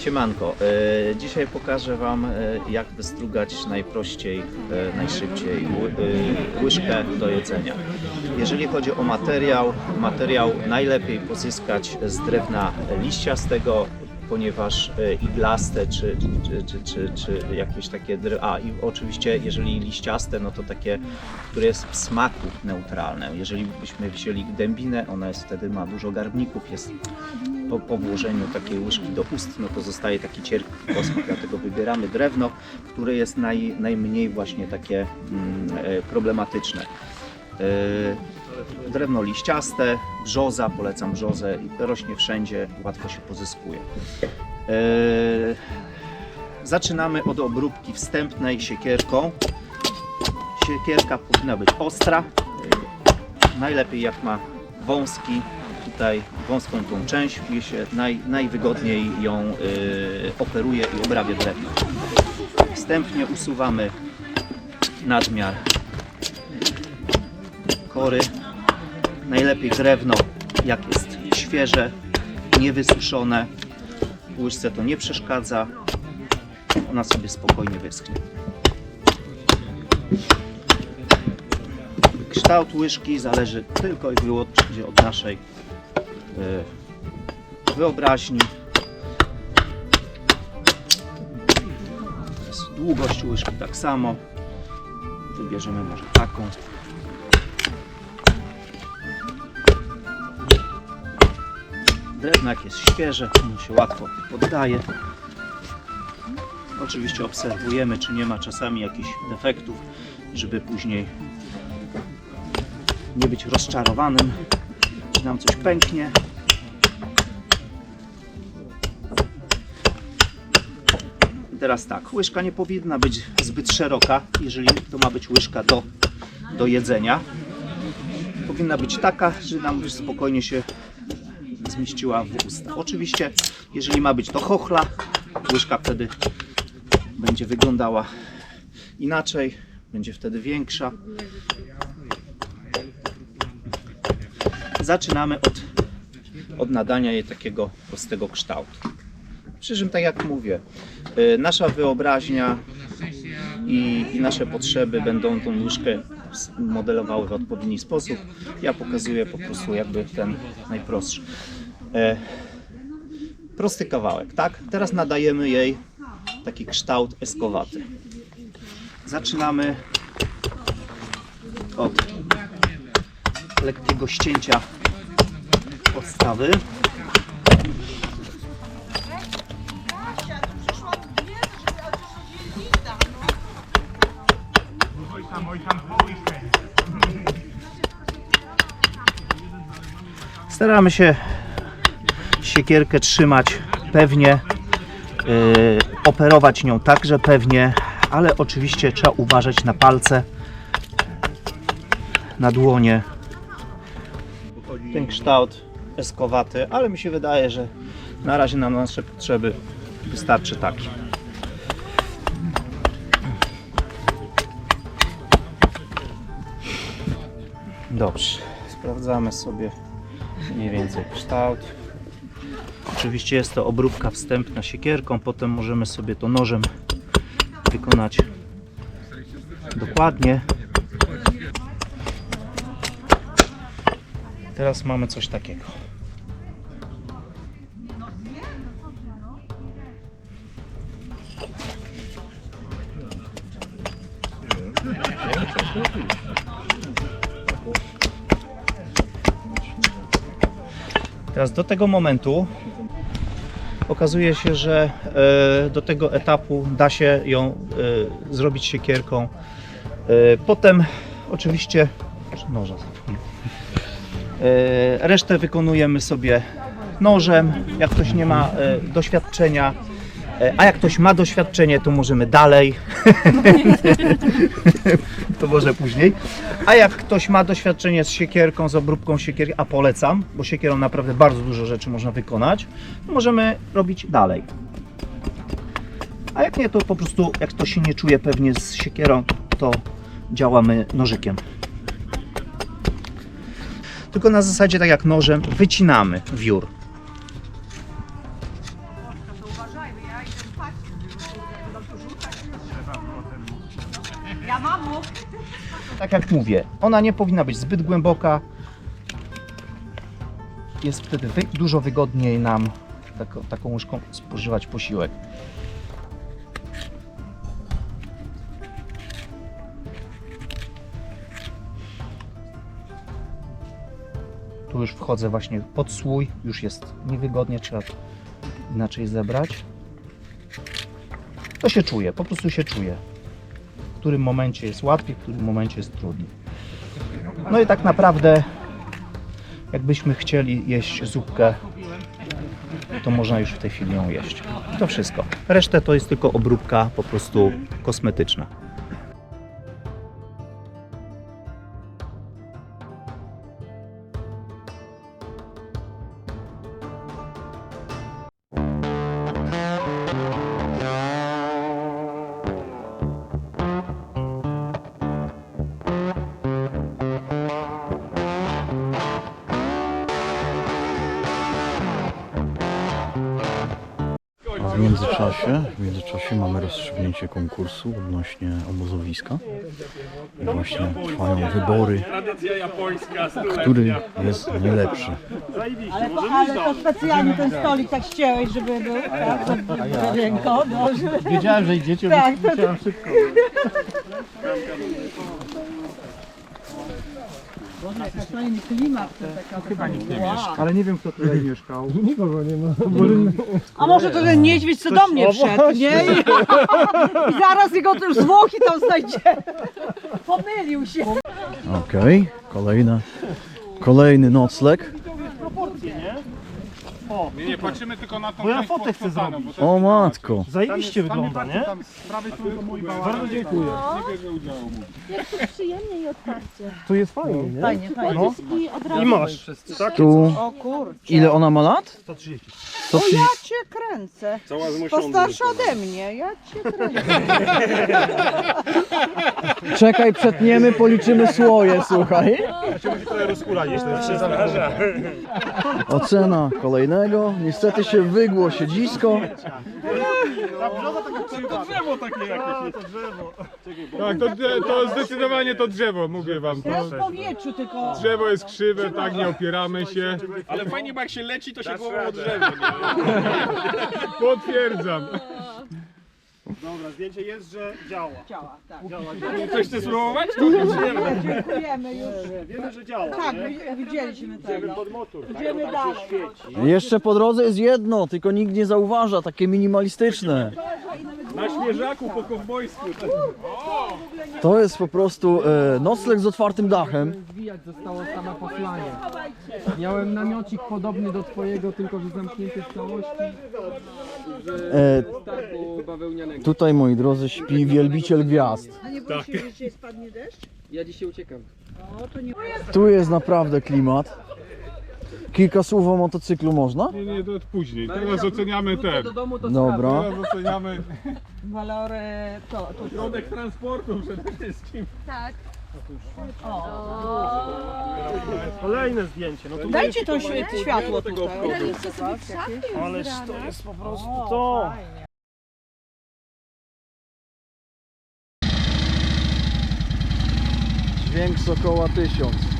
Siemanko, e, dzisiaj pokażę Wam e, jak wystrugać najprościej, e, najszybciej ły, łyżkę do jedzenia. Jeżeli chodzi o materiał, materiał najlepiej pozyskać z drewna liściastego, ponieważ e, iglaste czy, czy, czy, czy, czy jakieś takie drew... A i oczywiście jeżeli liściaste, no to takie, które jest w smaku neutralne. Jeżeli byśmy wzięli dębinę, ona jest wtedy ma dużo garbników, jest po, po włożeniu takiej łyżki do ust, no to zostaje taki cierpki posmak, dlatego wybieramy drewno, które jest naj, najmniej właśnie takie mm, e, problematyczne. E, drewno liściaste, brzoza, polecam brzozę, rośnie wszędzie, łatwo się pozyskuje. E, zaczynamy od obróbki wstępnej siekierką. Siekierka powinna być ostra, najlepiej jak ma wąski, tutaj wąską tą część, gdzie się naj, najwygodniej ją y, operuje i obrabia drewno. Wstępnie usuwamy nadmiar kory. Najlepiej drewno, jak jest świeże, niewysuszone. Łyżce to nie przeszkadza. Ona sobie spokojnie wyschnie. Kształt łyżki zależy tylko i wyłącznie od naszej e, wyobraźni. Długość łyżki tak samo. Wybierzemy może taką. Drewno jak jest świeże, ono się łatwo poddaje. Oczywiście obserwujemy, czy nie ma czasami jakichś defektów, żeby później nie być rozczarowanym, czy nam coś pęknie. Teraz tak, łyżka nie powinna być zbyt szeroka, jeżeli to ma być łyżka do, do jedzenia. Powinna być taka, że nam spokojnie się zmieściła w usta. Oczywiście, jeżeli ma być to chochla, łyżka wtedy będzie wyglądała inaczej, będzie wtedy większa. zaczynamy od, od nadania jej takiego prostego kształtu. Przy czym, tak jak mówię, y, nasza wyobraźnia i, i nasze potrzeby będą tą nóżkę s- modelowały w odpowiedni sposób. Ja pokazuję po prostu jakby ten najprostszy. E, prosty kawałek, tak? Teraz nadajemy jej taki kształt eskowaty. Zaczynamy od lekkiego ścięcia podstawy. Staramy się siekierkę trzymać pewnie, yy, operować nią także pewnie, ale oczywiście trzeba uważać na palce, na dłonie, ten kształt eskowaty, ale mi się wydaje, że na razie na nasze potrzeby wystarczy taki. Dobrze, sprawdzamy sobie mniej więcej kształt. Oczywiście jest to obróbka wstępna siekierką, potem możemy sobie to nożem wykonać dokładnie. Teraz mamy coś takiego. Teraz do tego momentu okazuje się, że e, do tego etapu da się ją e, zrobić siekierką. E, Potem oczywiście noża Resztę wykonujemy sobie nożem, jak ktoś nie ma doświadczenia. E, A jak ktoś ma doświadczenie, to możemy dalej. to może później. A jak ktoś ma doświadczenie z siekierką, z obróbką siekierki, a polecam, bo siekierą naprawdę bardzo dużo rzeczy można wykonać, to możemy robić dalej. A jak nie, to po prostu, jak ktoś się nie czuje pewnie z siekierą, to działamy nożykiem. Tylko na zasadzie tak jak nożem wycinamy wiór. Tak jak mówię, ona nie powinna być zbyt głęboka. Jest wtedy wy, dużo wygodniej nam tako, taką łyżką spożywać posiłek. Tu już wchodzę właśnie pod słój, już jest niewygodnie, trzeba inaczej zebrać. To się czuje, po prostu się czuje. W którym momencie jest łatwiej, w którym momencie jest trudniej. No i tak naprawdę, jakbyśmy chcieli jeść zupkę, to można już w tej chwili ją jeść. To wszystko. Resztę to jest tylko obróbka po prostu kosmetyczna. Międzyczasie, w międzyczasie mamy rozstrzygnięcie konkursu odnośnie obozowiska. I właśnie trwają wybory, który jest najlepszy. Ale, to, ale to specjalnie ten stolik tak ścięłeś, żeby był, tak? Za ręką, dobrze. Wiedziałem, że idziecie, Tak, więc to- szybko. Boże, jaki fajny klimat. Chyba nikt nie mieszka. Ale nie wiem, kto tutaj mieszkał. Nikogo nie ma. A może to ten niedźwiedź, co do mnie wszedł, nie? I, I zaraz jego też zwłoki tam znajdzie. Pomylił się. Okej, kolejne, kolejny nocleg. Nie, nie, patrzymy tylko na tą Bo ja część fotę chcę podkopaną, zrobić. bo to O matko, Zajebiście wygląda, nie? tam z prawej strony mój Bardzo dziękuję. Nie bierze udziału. przyjemnie i otwarcie. Tu jest fajnie, nie? Fajnie, fajnie. I od razu I masz. Tak? tu O kurczę. ile ona ma lat? 130. To O ja cię kręcę. Cała To starsza ode mnie, ja cię kręcę. Czekaj, przetniemy, policzymy słoje, słuchaj. Trochę rozkulać, to jest się zależy. Ocena kolejnego. Niestety się wygło siedzisko. To drzewo takie jakieś. Tak, to, to zdecydowanie to drzewo, mówię wam. Ja w powietrzu tylko. Drzewo jest krzywe, tak, nie opieramy się. Ale fajnie, bo jak się leci, to się głową o drzewo. Potwierdzam. Dobra, zdjęcie jest, że działa. Działa, tak. Ktoś chce spróbować? Dziękujemy już. Wiemy, że działa. Tak, wi- widzieliśmy tego. Pod motor. Idziemy dalej. Jeszcze po drodze jest jedno, tylko nikt nie zauważa, takie minimalistyczne. Na świeżaku po kowbojsku. To jest po prostu e, nocleg z otwartym dachem. Zwijać zostało same posłanie. Miałem namiocik podobny do twojego, tylko że zamknięty w całości. E, Starku bawełnianego. tutaj, moi drodzy, śpi wielbiciel gwiazd. A nie boisz się, że dzisiaj spadnie deszcz? Ja dzisiaj uciekam. Tu jest naprawdę klimat. Kilka słów o motocyklu można? Nie, nie, to później. Teraz oceniamy ten. Do domu to Dobra. Teraz oceniamy Walory to, to, to. środek transportu przede wszystkim. Tak. Kolejne zdjęcie. No to Dajcie to świe- światło tutaj. Graliście sobie Ależ z to jest po prostu to. Dźwięk Sokoła 1000.